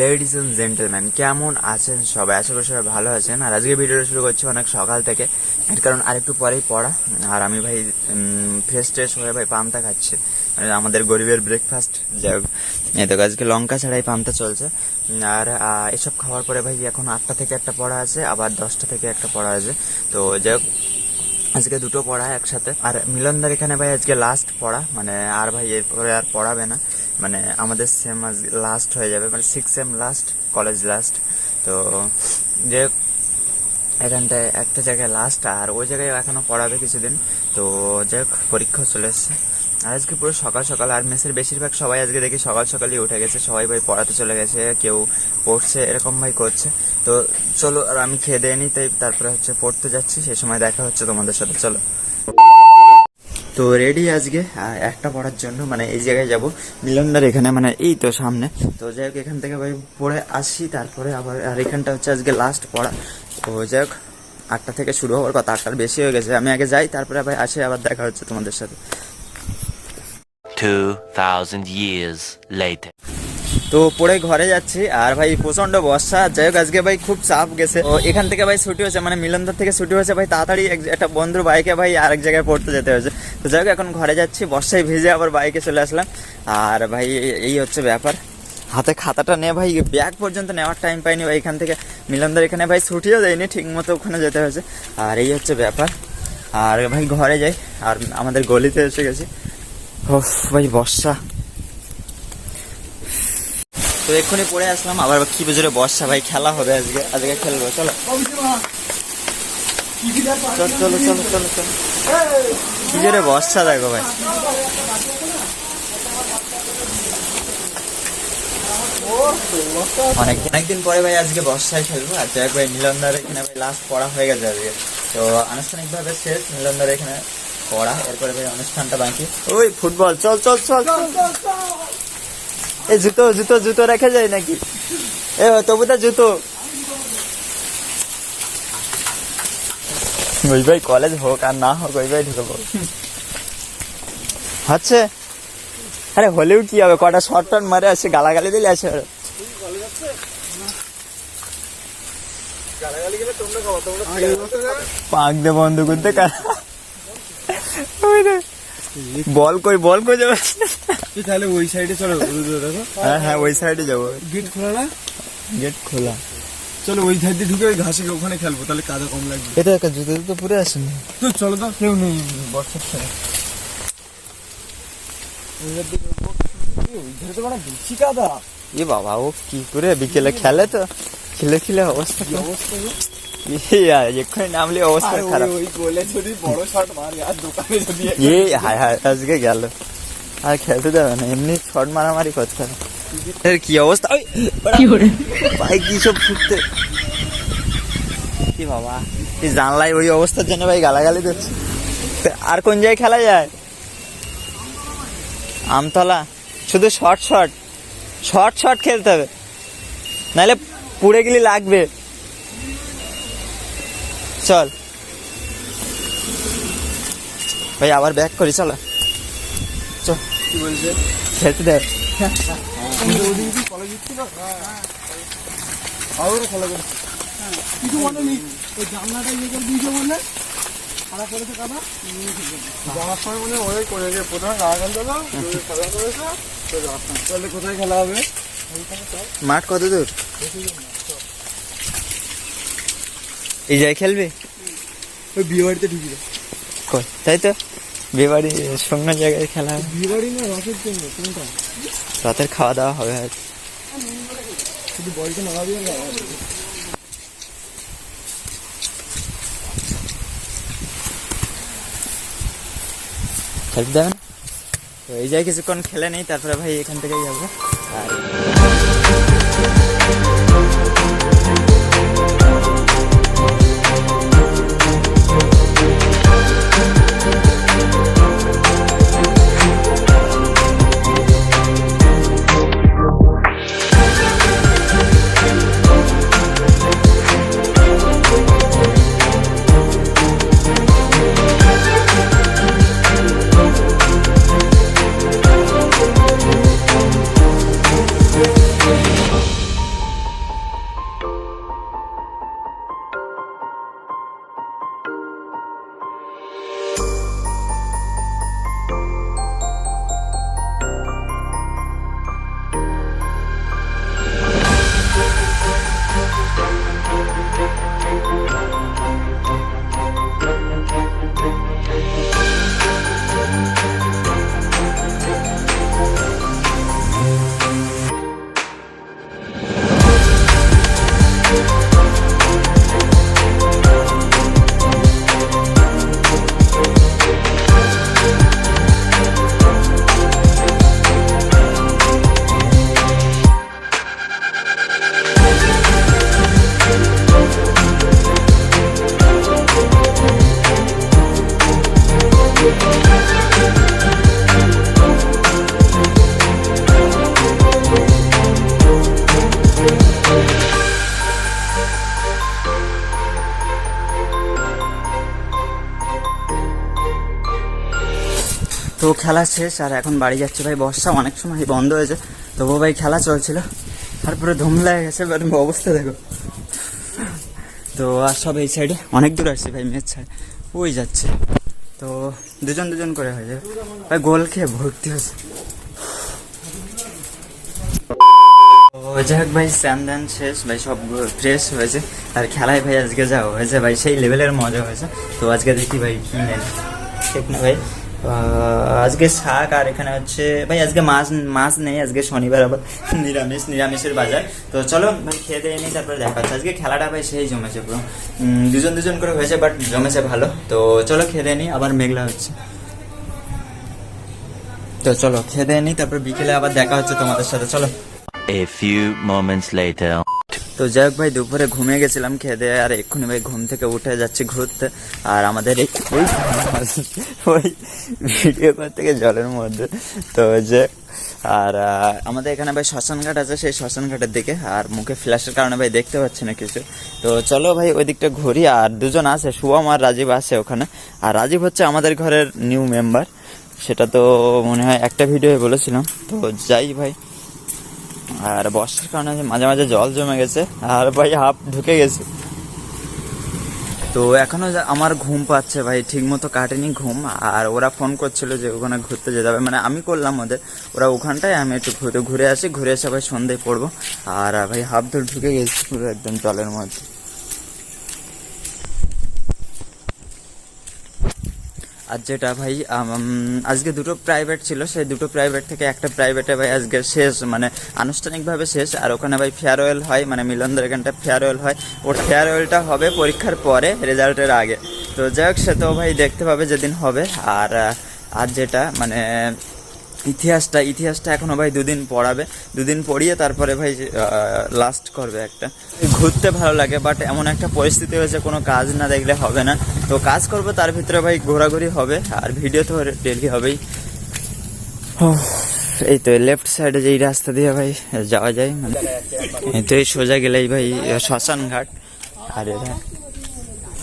Ladies and gentleman, কেমন আছেন সবাই? আশা করি সবাই ভালো আছেন। আর আজকে ভিডিওটা শুরু করছি অনেক সকাল থেকে, এর কারণ আরেকটু পরেই পড়া। আর আমি ভাই ফ্রেশ ট্রেশ হয়ে ভাই পামটা খাচ্ছি। মানে আমাদের গরিবের ব্রেকফাস্ট যাই হোক। এই তো আজকে লঙ্কা ছাড়াই পামটা চলছে। আর এসব খাওয়ার পরে ভাই এখন আটটা থেকে একটা পড়া আছে, আবার দশটা থেকে একটা পড়া আছে। তো যাই হোক, আজকে দুটো পড়া একসাথে। আর মিলনদার এখানে ভাই আজকে লাস্ট পড়া মানে আর ভাই এরপরে আর পড়াবে না। মানে আমাদের সেম লাস্ট হয়ে যাবে মানে six sem last college last তো যে এখানটায় একটা জায়গায় লাস্ট আর ওই জায়গায় এখনও পড়াবে কিছুদিন। তো যাই হোক পরীক্ষা চলে এসছে। আর আজকে পুরো সকাল সকাল, আর মেসের বেশিরভাগ সবাই আজকে দেখি সকাল সকালই উঠে গেছে। সবাই ভাই পড়াতে চলে গেছে, কেউ পড়ছে, এরকম ভাই করছে। তো চলো, আর আমি খেয়ে দিয়ে নিই তাই তারপরে হচ্ছে পড়তে যাচ্ছি। সেই সময় দেখা হচ্ছে তোমাদের সাথে। চলো। তো রেডি আজকে একটা পড়ার জন্য মানে এই জায়গায় যাব। মিলনদার এখানে মানে এই তো সামনে। তো যাই হোক এখান থেকে ভাই পড়ে আসি তারপরে আবার আর এখানটা হচ্ছে আজকে লাস্ট পড়া। তো যাই হোক আটটা থেকে শুরু হওয়ার কথা আটটার বেশি হয়ে গেছে। আমি আগে যাই তারপরে ভাই আসে আবার দেখা হচ্ছে তোমাদের সাথে। 2,000 years later. তো পরে ঘরে যাচ্ছি আর ভাই প্রচণ্ড বর্ষা। যাই হোক আজকে ভাই খুব চাপ গেছে। তো এখান থেকে ভাই ছুটি হয়েছে মানে মিলনদার থেকে ছুটি হয়েছে ভাই তাড়াতাড়ি একটা বন্ধুর বাইকে ভাই আরেক জায়গায় পড়তে যেতে হয়েছে। তো যাই এখন ঘরে যাচ্ছি, বর্ষায় ভিজে আবার বাইকে চলে আসলাম। আর ভাই, এই- হচ্ছে ব্যাপার। হাতে খাতাটা নিয়ে ভাই, ব্যাগ পর্যন্ত নেওয়ার টাইম পাইনি। ভাই এখান থেকে মিলনদার এখানে ভাই ছুটিও দেয়নি ঠিক মতো ওখানে যেতে হয়েছে। আর এই হচ্ছে ব্যাপার। আর ভাই, ঘরে যাই। আর আমাদের গলিতে এসে গেছি। ও ভাই, বর্ষা। তো এক্ষুনি পড়ে আসলাম। আবার কি বেজোরে বর্ষা, ভাই, খেলা হবে আজকে। আজকে খেলব, চলো। চলো চলো চলো চলো চলো। কি জোরে বর্ষা দেখো ভাই। অনেক অনেকদিন পরে ভাই আজকে বর্ষায় খেলব। আর যাই ভাই মিলনদার এখানে ভাই লাস্ট পড়া হয়ে গেছে আজকে। তো আনুষ্ঠানিকভাবে শেষ মিলনদার এখানে পড়া। এরপরে ভাই অনুষ্ঠানটা বাকি। ওই ফুটবল, চল চল চল। চল এই জুতো জুতো জুতো রেখে যায় নাকি? এ, তবু তো জুতো। ওই ভাই কলেজ হোক আর না হোক ওই ভাই ঢুকবো হচ্ছে আরে হলেও কি হবে কটা শর্ট টন মারে আসে গালাগালি দিলে আসে ওরা। পাক দে বন্ধ করতে। বল কই বল কই যাবে তুই তাহলে ওই সাইডে চলো হ্যাঁ হ্যাঁ ওই সাইডে যাব গেট খোলা না গেট খোলা চলো ওই সাইড দিয়ে ঢুকে ওই ঘাসে ওখানে খেলব তাহলে কাদা কম লাগবে। এটা একটা জুতো জুতো পুরো আসেনি। তো চলো তো। কেউ নেই বর্ষার সময়। ধারে এ বাবা ও কি করে? বিকেলে খেলে তো। খেলে খেলে অবস্থা অবস্থা এক্ষুনি নামলে অবস্থা খারাপ। ওই গোলে যদি বড় শট মারে আর দোকানে যদি এ হায় হায় আজকে গেল। আর খেলতে দেবে না এমনি শর্ট মারামারি করতে হবে। এর কি অবস্থা? ওই ভাই কি সব ফুটতে কি বাবা এই জানলায় ওই অবস্থার জন্য ভাই গালাগালি দিচ্ছে। আর কোন জায়গায় খেলা যায়? আমতলা। শুধু শর্ট শর্ট শর্ট শর্ট খেলতে হবে। নাহলে পুড়ে গেলে লাগবে। চল। ভাই আবার ব্যাক করি চলো। চল। কি বলছে? খেলতে দেয় ওদিকে কি কলেজ দিচ্ছিল আরও খেলা করছে কিছু মনে নেই ওই জানলাটা ইয়ে করে দিয়েছে বলে খারাপ করেছে কাদা যাওয়ার সময় মনে ওই করে খেলা করেছে তাহলে কোথায় খেলা হবে মাঠ কত দূর? এই জায়গায় খেলবে? ওই বিয়ে বাড়িতে ঢুকি তাই তো? বিয়েবাড়ি শূন্য জায়গায় খেলা হবে বিয়ে বাড়ি না রসের জন্য কোনটা? রাতের খাওয়া দাওয়া হবে আর খেলতে দেবে না তো এই জায়গায় কিছুক্ষণ খেলে নেই তারপরে ভাই এখান থেকেই যাব। আর খেলা শেষ, আর এখন বাড়ি যাচ্ছে ভাই। বর্ষা অনেক সময় বন্ধ হয়েছে, তবুও ভাই খেলা চলছিল। তারপরে ধুম লাগে গেছে, এবার অবস্থা দেখো। তো আর সব এই সাইডে অনেক দূর আসছে ভাই, মেয়ের সাইড ওই যাচ্ছে। তো দুজন দুজন করে হয়ে যাবে। ভাই, গোল খেয়ে ভর্তি হয়েছে। যাই হোক ভাই স্যান ধ্যান শেষ। ভাই, সব ফ্রেশ হয়েছে। আর খেলায় ভাই, আজকে যা হয়েছে ভাই, সেই লেভেলের মজা হয়েছে। তো আজকে দেখি ভাই, কি নেন ঠিক না ভাই? আজকে শাক আর এখানে হচ্ছে, ভাই, আজকে মাছ মাছ নেই, আজকে শনিবার আবার নিরামিষ, নিরামিষের বাজার। তো চলো, ভাই, খেয়ে দিয়ে নিই, তারপরে দেখা হচ্ছে আজকে খেলাটা, ভাই, সেই জমেছে পুরো। দুজন দুজন করে হয়েছে বাট জমেছে ভালো। তো চলো, খেয়ে দিয়ে নিই, আবার মেঘলা হচ্ছে। তো চলো, খেয়ে দিয়ে নিই, তারপর বিকেলে আবার দেখা হচ্ছে তোমাদের সাথে। চলো। A few moments later. তো যাই হোক ভাই, দুপুরে ঘুমিয়ে গেছিলাম, খেয়ে আর এক্ষুনি ভাই ঘুম থেকে উঠে যাচ্ছি ঘুরতে। আর আমাদের ওই ওই ভিডিও করতে গিয়ে জলের মধ্যে। তো যে, আর আমাদের এখানে ভাই শ্মশান ঘাট আছে, সেই শ্মশান ঘাটের দিকে। আর মুখে ফ্ল্যাশের কারণে ভাই দেখতে পাচ্ছি না কিছু। তো চলো ভাই, ওই দিকটা ঘুরি। আর দুজন আছে শুভম আর রাজীব আছে ওখানে। আর রাজীব হচ্ছে আমাদের ঘরের নিউ মেম্বার সেটা তো মনে হয় একটা ভিডিও বলেছিলাম। তো যাই ভাই। আর বর্ষার কারণে মাঝে মাঝে জল জমে গেছে, আর ভাই হাফ ঢুকে গেছে। তো এখনও যা- আমার ঘুম পাচ্ছে ভাই ঠিক মতো কাটেনি ঘুম, আর ওরা ফোন করছিল যে ওখানে ঘুরতে যেতে হবে। মানে আমি করলাম ওদের, ওরা ওখানটায়, আমি একটু ঘুরে ঘুরে আসি, ঘুরে এসে ভাই সন্ধ্যায় পড়ব। আর ভাই হাফ ধরে ঢুকে গেছি পুরো একদম জলের মধ্যে। আর যেটা ভাই আজকে দুটো প্রাইভেট ছিল, সেই দুটো প্রাইভেট থেকে একটা প্রাইভেটে ভাই আজকে শেষ মানে আনুষ্ঠানিকভাবে শেষ, আর ওখানে ভাই ফেয়ারওয়েল হয় মানে মিলনদের এখানটা ফেয়ারওয়েল হয়। ওর ফেয়ারওয়েলটা হবে পরীক্ষার পরে, রেজাল্টের আগে। তো যাই হোক, সে তো ভাই দেখতে পাবে যেদিন হবে, আর আর যেটা মানে ইতিহাসটা ইতিহাসটা এখনও ভাই দুদিন পড়াবে। দুদিন পড়িয়ে তারপরে ভাই লাস্ট করবে একটা। ঘুরতে ভালো লাগে বাট এমন একটা পরিস্থিতি হয়েছে, কোনো কাজ না দেখলে হবে না। তো কাজ করব, তার ভিতরে ভাই ঘোরাঘুরি হবে, আর ভিডিও তো ডেলি হবেই। এই তো লেফট সাইডে যেই রাস্তা দিয়ে ভাই যাওয়া যায় মানে এই তো এই সোজা গেলেই ভাই শ্মশান ঘাট আর এরা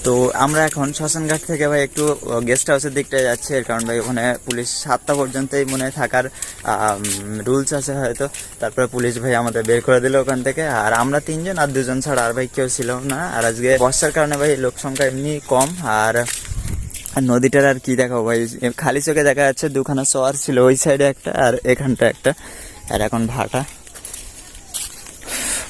তো আমরা এখন শ্মশানঘাট থেকে ভাই একটু গেস্ট হাউসের দিকটায় যাচ্ছি, এর কারণ ভাই ওখানে পুলিশ সাতটা পর্যন্তই মনে থাকার রুলস আছে হয়তো। তারপরে পুলিশ ভাই আমাদের বের করে দিল ওখান থেকে। আর আমরা তিনজন আর দুজন ছাড়া আর ভাই কেউ ছিল না। আর আজকে বর্ষার কারণে ভাই লোক সংখ্যা এমনি কম। আর আর নদীটার আর কি দেখাবো ভাই? খালি চোখে দেখা যাচ্ছে দুখানা শহর ছিল ওই সাইডে একটা আর এখানটা একটা। আর এখন ভাটা।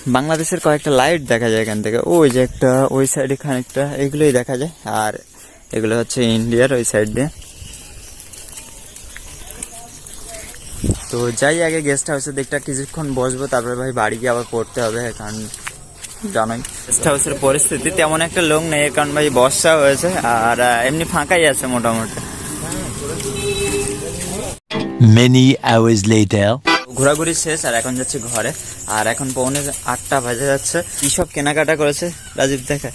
বাংলাদেশের কয়েকটা লাইট দেখা যায় এখান থেকে। ওই যে একটা, ওই সাইডে খানিকটা, এগুলোই দেখা যায়। আর এগুলো হচ্ছে ইন্ডিয়ার ওই সাইড দিয়ে। তো যাই, আগে গেস্ট হাউসের দিকটা কিছুক্ষণ বসবো, তারপরে ভাই বাড়ি গিয়ে আবার পড়তে হবে কারণ জানোই। গেস্ট হাউসের পরিস্থিতি তেমন একটা লোক নেই কারণ ভাই বর্ষা হয়েছে, আর এমনি ফাঁকাই আছে মোটামুটি। Many hours later. ঘোরাঘুরি শেষ আর এখন যাচ্ছি ঘরে। আর এখন পৌনে আটটা বাজে যাচ্ছে। কি সব কেনাকাটা করেছে? রাজীব দেখা।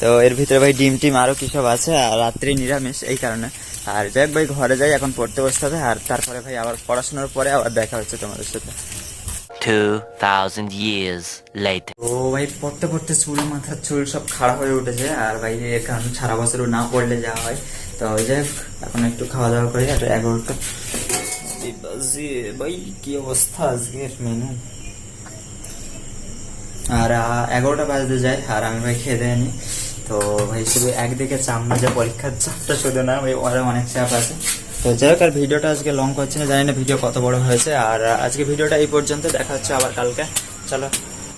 তো এর ভিতরে ভাই ডিম টিম আরও কি সব আছে আর রাত্রি নিরামিষ এই কারণে। আর যাক ভাই ঘরে যাই এখন পড়তে বসতে হবে। আর তারপরে ভাই আবার পড়াশোনার পরে আবার দেখা হচ্ছে তোমাদের সাথে। 2,000 years later. তো ভাই পড়তে পড়তে চুল মাথার চুল সব খাড়া হয়ে উঠেছে। আর ভাই এর কারণ সারা বছরও না পড়লে যা হয়। তো ওই যাই এখন একটু খাওয়া দাওয়া করি আর এগারোটা বাজে ভাই, কি অবস্থা আজকের মেনু আর এগারোটা বাজতে যায়, আর আমি ভাই খেয়ে দেয়নি তো ভাই, শুধু একদিকে চাপ না, যে পরীক্ষার চাপটা শুধু না, ভাই ওরা অনেক চাপ আছে। তো যাই হোক, আর ভিডিওটা আজকে লং করছে না, জানি না ভিডিও কত বড় হয়েছে। আর আজকে ভিডিওটা এই পর্যন্ত, দেখা হচ্ছে আবার কালকে। চলো।